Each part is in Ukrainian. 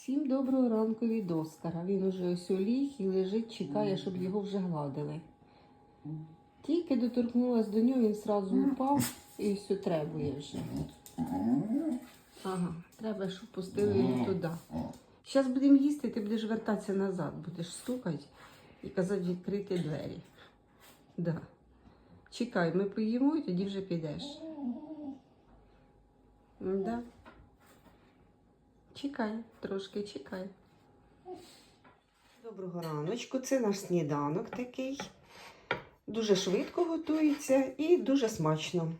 Всім доброго ранку від Оскара. Він уже ось оліг і лежить, чекає, щоб його вже гладили. Тільки доторкнулась до нього, він сразу упав і все требує вже. Ага, треба, щоб пустили його туди. Зараз будемо їсти, ти будеш вертатися назад, будеш стукати і казати відкрити двері. Да. Чекай, ми поїмо і тоді вже підеш. Да. Чекай, трошки чекай. Доброго раночку, це наш сніданок такий. Дуже швидко готується і дуже смачно.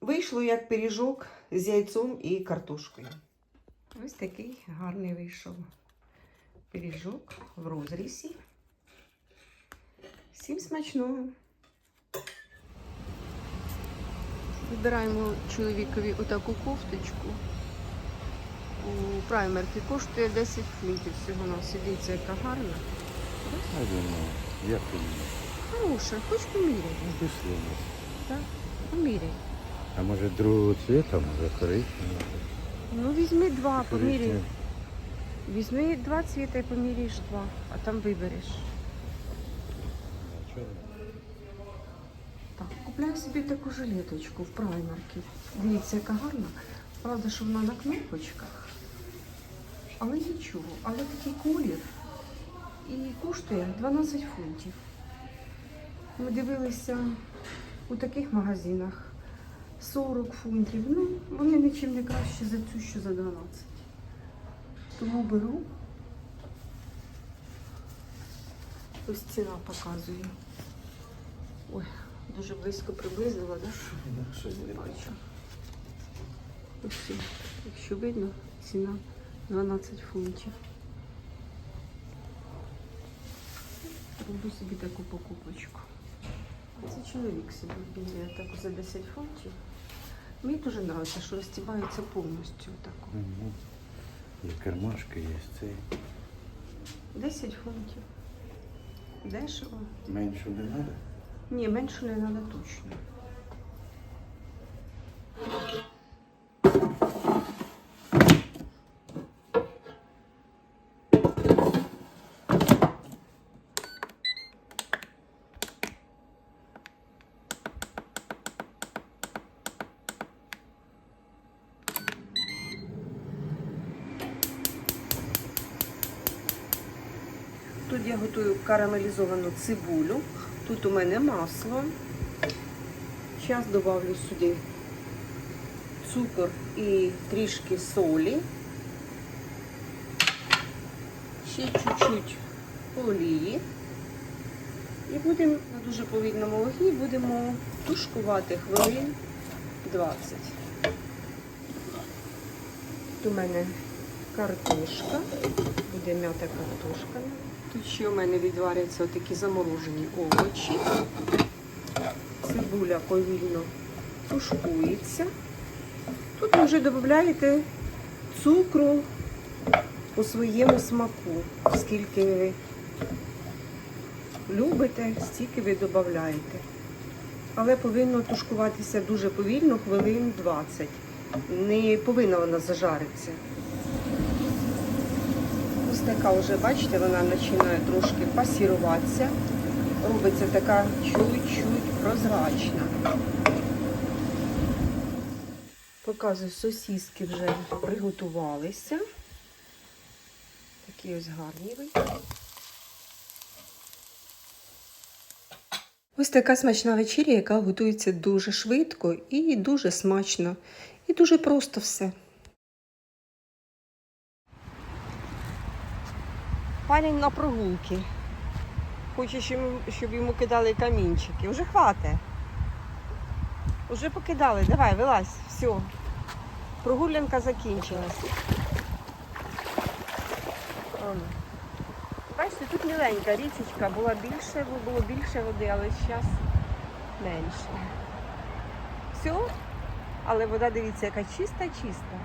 Вийшло як пиріжок з яйцом і картошкою. Ось такий гарний вийшов пиріжок в розрізі. Всім смачного! Вибираємо чоловікові отаку кофточку. У праймерки коштує 10 фунтів всього на Дивіться, яка гарна. Я думаю, як ти? Хороша, хоч поміряй. Ну, пішли. Так? Поміряй. А може другого цвіта, може коричневого? Ну візьми два, поміряй. Коричневого. Візьми два цвіта і поміряєш два, а там вибереш. А? Так, купляй собі таку жилеточку в праймерці. Дивіться, яка гарна. Правда, що вона на кнопочках. Але нічого. Але такий колір. І коштує 12 фунтів. Ми дивилися у таких магазинах 40 фунтів. Ну, вони нічим не краще за цю, що за 12. Тому беру. Ось ціна показує. Ой, дуже близько приблизила, так? Да? Не бачу. Ось, якщо видно, ціна 12 фунтів. Роблю собі таку покупочку. Це чоловік собі бере таку за 10 фунтів. Мені дуже подобається, що розтібається повністю таку. Мгм. Є кармашки, є цей. 10 фунтів. Дешево. Менше не треба? Ні, менше не треба точно. Тут я готую карамелізовану цибулю. Тут у мене масло. Зараз додавлю сюди цукор і трішки солі. Ще чуть-чуть олії. І будемо на дуже повільному вогні будемо тушкувати хвилин 20. Тут у мене картошка. Буде м'ята картошка. Тут ще у мене відваряться такі заморожені овочі. Цибуля повільно тушкується. Тут ви вже додаєте цукру по своєму смаку. Скільки ви любите, стільки ви додаєте. Але повинно тушкуватися дуже повільно, хвилин 20. Не повинна вона зажаритися. Така вже, бачите, вона починає трошки пасіруватися. Робиться така чуть-чуть прозрачна. Показую, сосіски вже приготувалися. Такі ось гарні. Ось така смачна вечеря, яка готується дуже швидко і дуже смачно. І дуже просто все. Панін на прогулки. Хоче, щоб йому- кидали камінчики. Уже хватить. Уже покидали. Давай, вилазь. Все. Прогулянка закінчилась. Бачите, тут міленька річечка, була більше, було більше води, але зараз менше. Все. Але вода, дивіться, яка чиста-чиста.